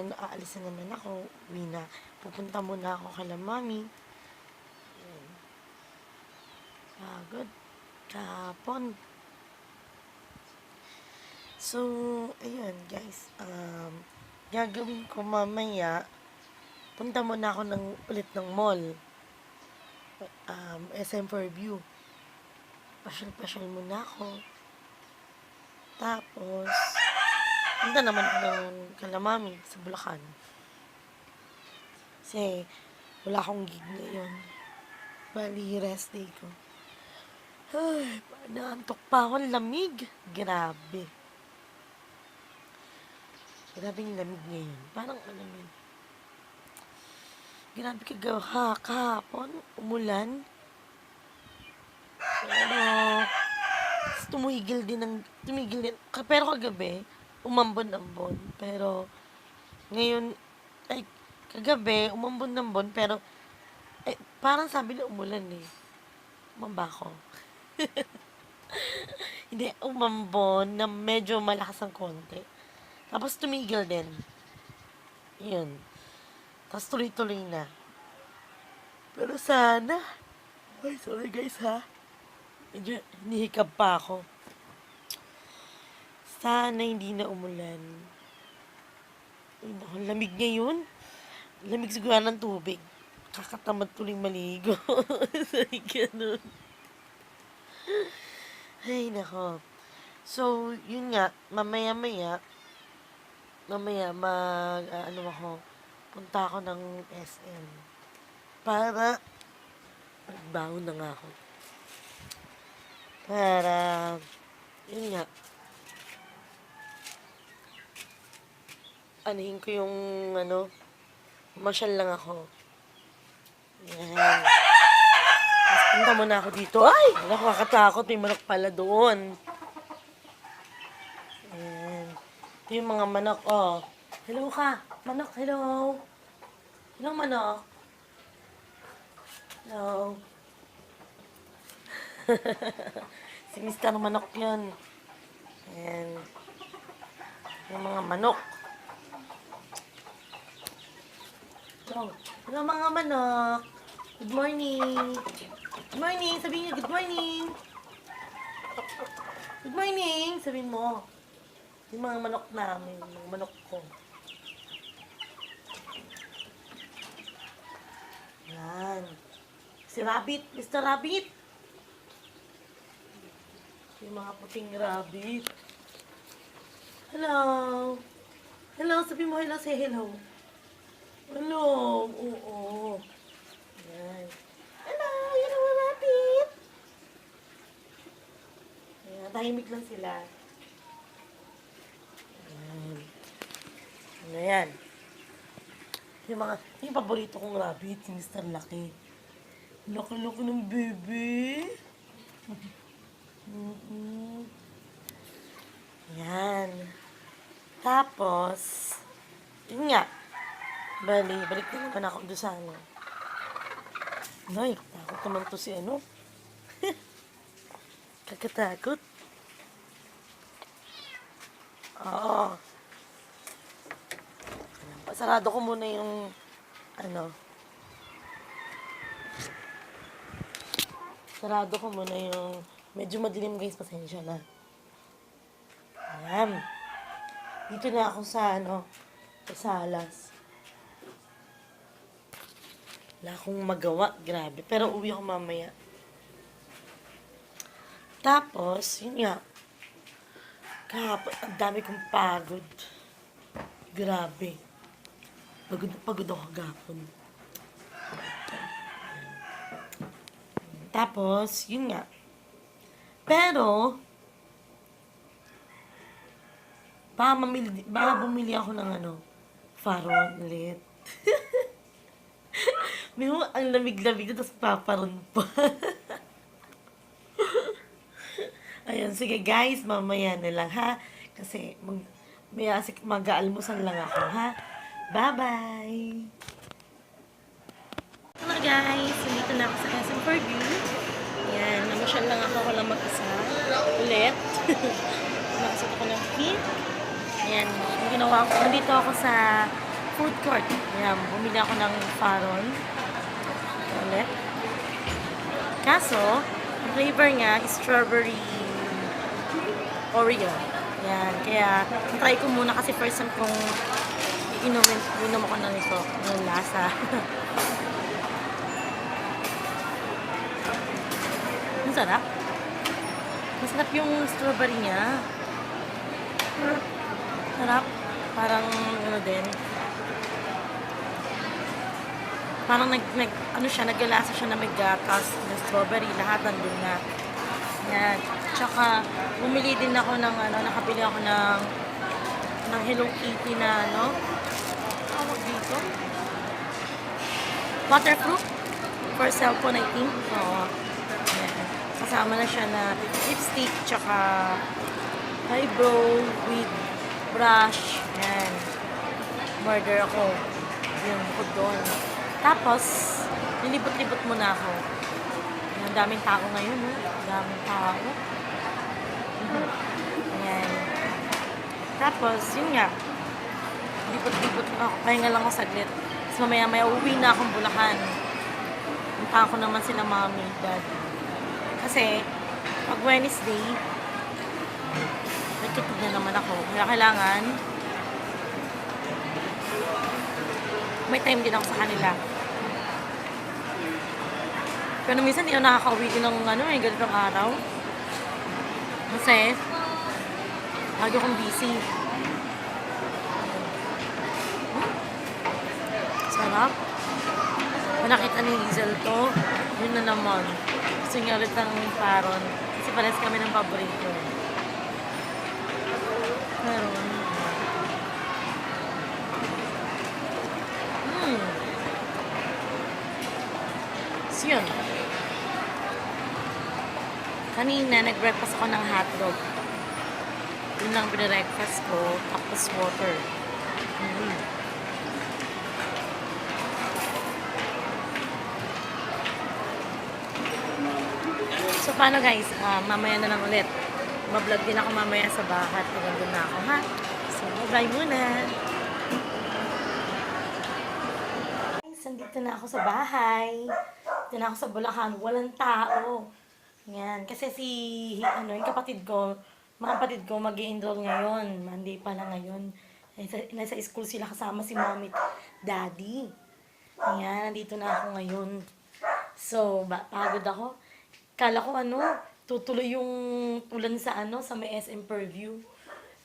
Ayan, aalis na naman ako. Uwi na. Pupunta muna ako kala mami. Ayan. Pagod. Kahapon. So, ayun guys. Um, gagawin ko mamaya. Punta muna ako ng, ulit ng mall. Um, SM for view. Pasyal-pasyal muna ako. Tapos, punta naman ako ng kalamami sa Bulacan. Kasi, wala akong gig ngayon. Bali, rest day ko. Ay, naantok pa ako. Lamig. Grabe. Grabe yung lamig ngayon. Parang mo yun. Grabe kagawa ha, kahapon. Umulan. Pero, tumigil din ng, tumigil din. Pero kagabi, umambon-ambon. Pero, ngayon, ay, kagabi, umambon-ambon. Pero, ay, parang sabi na umulan eh. Umamba ako. Hindi, umambon na medyo malakas ang konti. Tapos tumigil din. Yun. Tapos tuloy-tuloy na. Pero sana, ay sorry guys ha. Medyo nihikab pa ako. Sana hindi na umulan. Ay, naku, lamig ngayon. Lamig siguro ng tubig. Kakatamad tuloy maligo. Sorry, ganun. Ay, nako. So, yun nga, mamaya-maya, mamaya mag, ah, ano ako, punta ako ng SM. Para, magbaon na nga ako. Para, yun nga, anuhin ko yung, ano, masyal lang ako. Yan. Tapos punta muna ako dito. Ay! Nakakatakot. May manok pala doon. Ito yung mga manok, oh. Hello ka. Manok, hello. Hello, manok. Hello. si Mr. Manok yun. Ayan. Yung mga manok. Hello. Hello, mga manok. Good morning. Good morning. Sabihin niyo, good morning. Good morning. Sabihin mo. Yung mga manok namin, yung manok ko. Yan. Si Rabbit, Mr. Rabbit. Yung mga puting rabbit. Hello. Hello, sabi mo hello, say hello. Hello. Oo. Yan. Hello, hello, rabbit. Ayan, tahimik lang sila. Ayan. Ano yan? Yung mga, yung paborito kong rabbit, si Mr. Lucky. Laki-laki ng baby. mm Yan. Tapos, yun nga. Bali, balik na naman ako doon sa ano. Noy, takot naman to si ano. Kakatakot. Oo. Pasarado ko muna yung ano. Sarado ko muna yung medyo madilim guys, pasensya na. Ayan. Dito na ako sa ano, sa salas. Wala akong magawa, grabe. Pero uwi ako mamaya. Tapos, yun nga. Kahapon, ang dami kong pagod. Grabe. Pagod na pagod ako kahapon. Tapos, yun nga. Pero, baka, mamili, baka bumili ako ng ano, faron ulit. May ang lamig-lamig na, tapos paparon pa. Ayan, sige guys, mamaya na lang ha. Kasi mag, may asik, mag-aalmusal lang ako ha. Bye-bye! Hello guys, nandito na ako sa SM for View. Ayan, namasyal lang ako, lang mag-isa. Ulit. Nakasot ako ng fit. Ayan, ginawa ko, nandito ako sa food court. Ayan, bumili ako ng faron. Ulit. Kaso, ang flavor niya is strawberry Oreo. Yan, kaya try ko muna kasi first time kong inumin, inom ako ng ito, ng lasa. Ang sarap. Masarap yung strawberry niya. Sarap. Parang ano din. Parang nag, nag ano siya, naglalasa siya na may gatas, ng strawberry, lahat nandun na. Yan. Tsaka, bumili din ako ng ano, nakabili ako ng ng Hello Kitty na ano, tawag dito? Waterproof for cellphone, I think. Oo. Yan. Kasama na siya na lipstick, tsaka eyebrow with brush. Yan. Murder ako. Yung bukod doon. Tapos, nilibot-libot muna ako. Ang daming tao ngayon, no? Ang daming tao. Ayan. Tapos, yun nga. Libot-libot ako. Pahinga lang ako saglit. Tapos mamaya-maya uwi na akong Bulacan. Punta ko naman sila mommy, dad. Kasi, pag Wednesday, nagkitid na naman ako. Kaya kailangan, may time din ako sa kanila. Pero minsan hindi ako nakaka-uwi din ng ano eh, ganitong araw. Kasi, lagi akong busy. Sarap. Nakita ni Hazel to, yun na naman. Gusto niya ulit ng paron. Kasi pares kami ng paborito. Meron. Hmm. So yun. Kanina, nag-breakfast ako ng hotdog. Yun lang binreakfast ko, tapos water. Mm. So, paano guys? Ah, mamaya na lang ulit. Mablog din ako mamaya sa bahat. Pagandun na ako, ha? So, bye muna. Guys, nandito na ako sa bahay. Dito na ako sa Bulacan. Walang tao. Yan. Kasi si, ano, yung kapatid ko, mga kapatid ko mag enroll ngayon. Monday pa lang ngayon. Nasa, school sila kasama si mommy daddy. Ayan, nandito na ako ngayon. So, ba, pagod ako. Kala ko ano, tutuloy yung ulan sa ano, sa may SM Purview.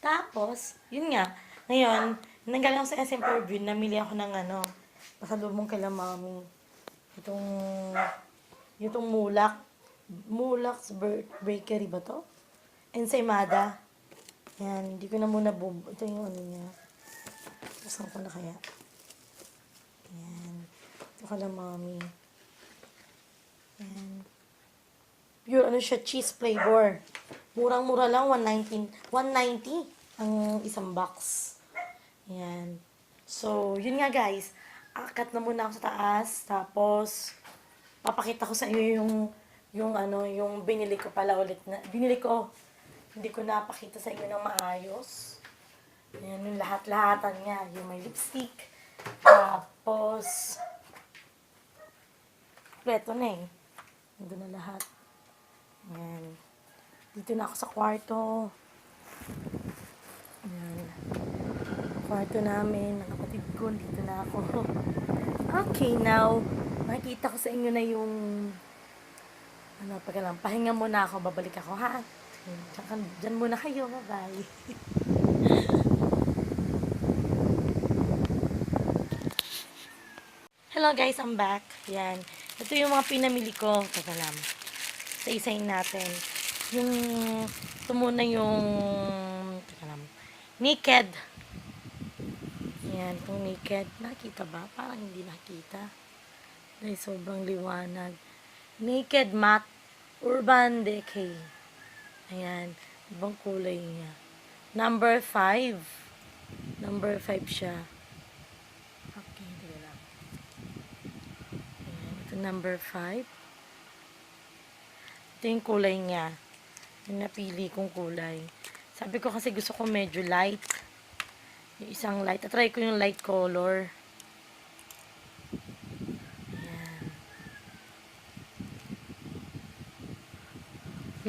Tapos, yun nga, ngayon, nanggaling sa SM Purview, namili ako ng ano, pasalubong kila mami. Itong, itong mulak. Ber- Bakery ba to? Ensaymada. Yan, hindi ko na muna bub... Ito yung ano niya. Saan ko na kaya? Yan. Ito kala mami. Yan. Pure ano siya, cheese flavor. Murang-mura lang, 119, 190 ang isang box. Yan. So, yun nga guys. Akat na muna ako sa taas. Tapos, papakita ko sa inyo yung, yung ano, yung binili ko pala ulit na, binili ko, hindi ko napakita sa inyo ng maayos. Yan, yung lahat-lahatan niya. Yung may lipstick. Tapos, kompleto na eh. Nandun na lahat. Yan. Dito na ako sa kwarto. Yan. Kwarto namin, ng kapatid ko. Dito na ako. Okay, now, makikita ko sa inyo na yung ano, pagka lang, pahinga muna ako, babalik ako, ha? Tsaka, dyan muna kayo, bye-bye. Hello guys, I'm back. Yan. Ito yung mga pinamili ko. Teka lang. Sa-isayin natin. Yung, ito muna yung, teka lang, naked. Yan, itong naked. Nakita ba? Parang hindi nakita. Dahil sobrang liwanag. Naked Matte Urban Decay. Ayan. Ibang kulay niya. Number 5. Number 5 siya. Okay, teka lang. Ayan, ito number 5. Ito yung kulay niya. Yung napili kong kulay. Sabi ko kasi gusto ko medyo light. Yung isang light. Try ko yung light color.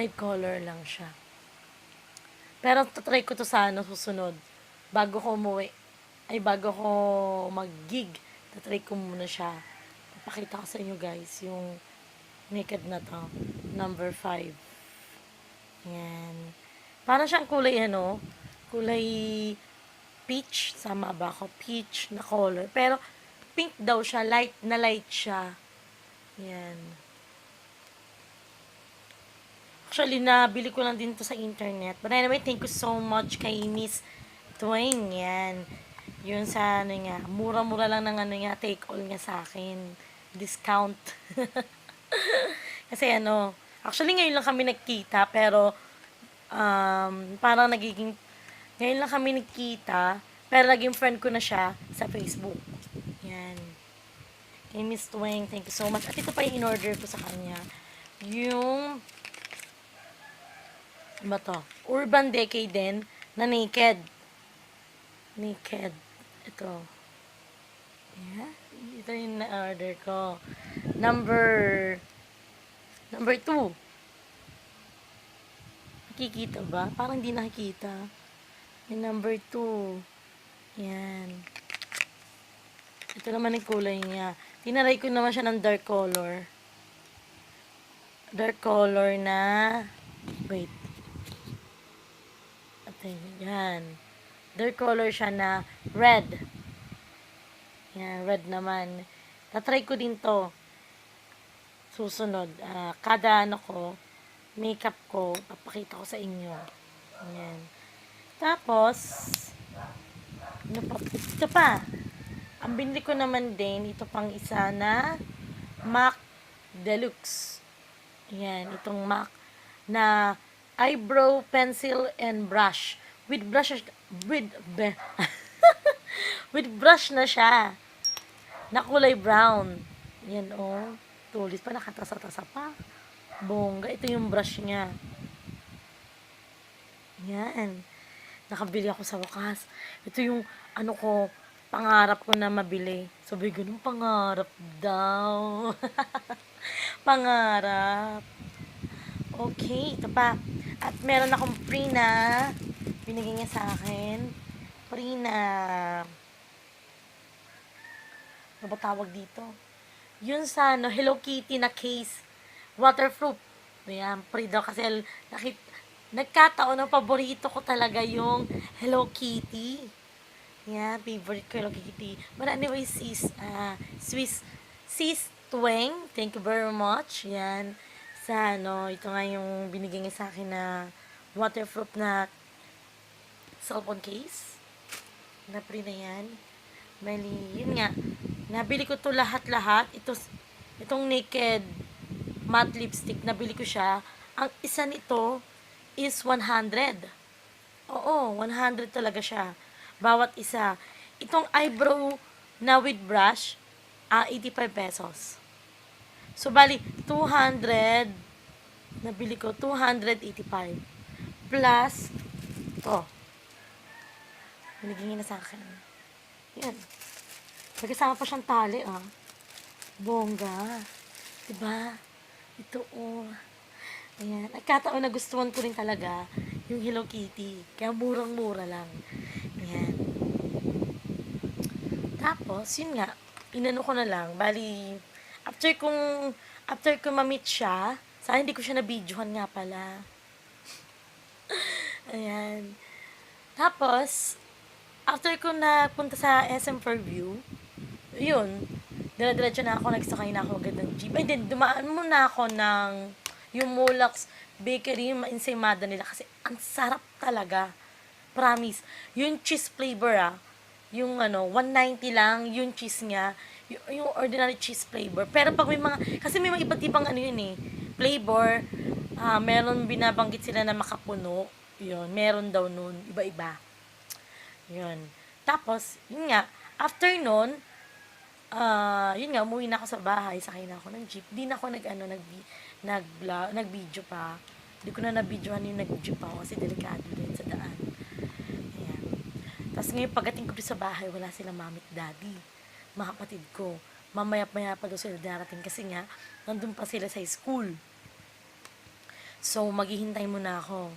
Light color lang siya. Pero tatry ko to sa ano, susunod. Bago ko umuwi. Ay, bago ko mag-gig. Tatry ko muna siya. Papakita ko sa inyo guys yung naked na to. Number 5. Yan. Parang siyang kulay ano, kulay peach. Sama ba ako? Peach na color. Pero pink daw siya. Light na light siya. Yan. Actually, nabili ko lang din to sa internet. But anyway, thank you so much kay Miss Twain. Yan. Yun sa ano niya. Mura-mura lang ng ano niya. Take all niya sa akin. Discount. Kasi ano, actually ngayon lang kami nagkita. Pero, um, parang nagiging, ngayon lang kami nagkita. Pero naging friend ko na siya sa Facebook. Yan. Kay Miss Twain, thank you so much. At ito pa yung in-order ko sa kanya. Yung ano to? Urban Decade din na naked. Naked. Ito. Yeah. Ito yung na-order ko. Number number 2. Nakikita ba? Parang hindi nakikita. Yung number 2. Yan. Ito naman yung kulay niya. Tinaray ko naman siya ng dark color. Dark color na wait. Ate, yan. Dark color siya na red. Yan, red naman. Tatry ko din to. Susunod. Ah, kada ano ko, makeup ko, papakita ko sa inyo. Yan. Tapos, ano pa? Ito pa. Ang binili ko naman din, ito pang isa na MAC Deluxe. Yan, itong MAC na eyebrow pencil and brush. With brush, with, with brush na siya. Na kulay brown. Yan, oh. Tulis pa, nakatasa-tasa pa. Bongga. Ito yung brush niya. Yan. Nakabili ako sa wakas. Ito yung, ano ko, pangarap ko na mabili. Sabi, ganun, pangarap daw. pangarap. Okay, ito pa. At meron akong free na binigay niya sa akin. Free na ano ba tawag dito? Yun sa ano, Hello Kitty na case. Waterproof. Ayan, free daw kasi nakit, nagkataon ng paborito ko talaga yung Hello Kitty. Yan, favorite ko Hello Kitty. But anyway, sis, ah, Swiss, sis Tweng, thank you very much. Yan, sa ano, ito nga yung binigay niya sa akin na waterproof na cellphone case. Na free na yan. Bali, yun nga. Nabili ko to lahat-lahat. Ito, itong naked matte lipstick, nabili ko siya. Ang isa nito is 100. Oo, 100 talaga siya. Bawat isa. Itong eyebrow na with brush, ah, 85 pesos. So, bali, 200, nabili ko, 285. Plus, to. Binigyan niya na sa akin. Yan. Magkasama pa siyang tali, ah. Bongga. Diba? Ito, oh. Ayan. Nagkataon na gustuhan ko rin talaga yung Hello Kitty. Kaya murang-mura lang. Ayan. Tapos, yun nga. Inano ko na lang. Bali, after kong, after ko ma-meet siya, sa hindi ko siya na-videohan nga pala. Ayan. Tapos, after ko na punta sa SM for View, yun, dire-diretso na ako, nagsakay na ako agad ng jeep. Ay, din, dumaan muna ako ng yung Mulax Bakery, yung ensaymada nila kasi ang sarap talaga. Promise. Yung cheese flavor ah, yung ano, 190 lang yung cheese niya, yung, ordinary cheese flavor. Pero pag may mga, kasi may mga iba't ibang ano yun eh, flavor, ah meron binabanggit sila na makapuno, yun, meron daw nun, iba-iba. Yun. Tapos, yun nga, after nun, ah yun nga, umuwi na ako sa bahay, sakay na ako ng jeep. Di na ako nag, ano, nag, nag, nag video pa. Hindi ko na na-videohan yung nag-jeep ako kasi delikado din sa daan. Ayan. Tapos ngayon, pagdating ko sa bahay, wala silang mami at daddy. Mga kapatid ko. Mamaya-maya pa daw sila darating kasi nga, nandun pa sila sa school. So, maghihintay muna ako.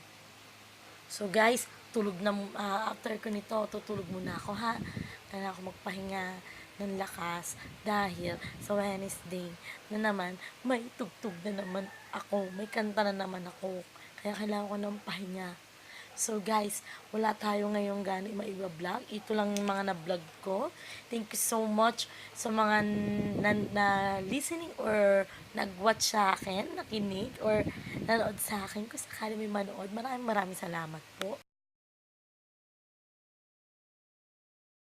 So, guys, tulog na, ah, after ko nito, tutulog muna ako, ha? Kaya ako magpahinga ng lakas dahil sa Wednesday na naman, may tugtog na naman ako. May kanta na naman ako. Kaya kailangan ko ng pahinga. So guys, wala tayo ngayong gani maiba-vlog. Ito lang yung mga na-vlog ko. Thank you so much sa mga na, na listening or nag-watch sa akin, nakinig, or nanood sa akin. Kung sakali may manood, maraming maraming salamat po.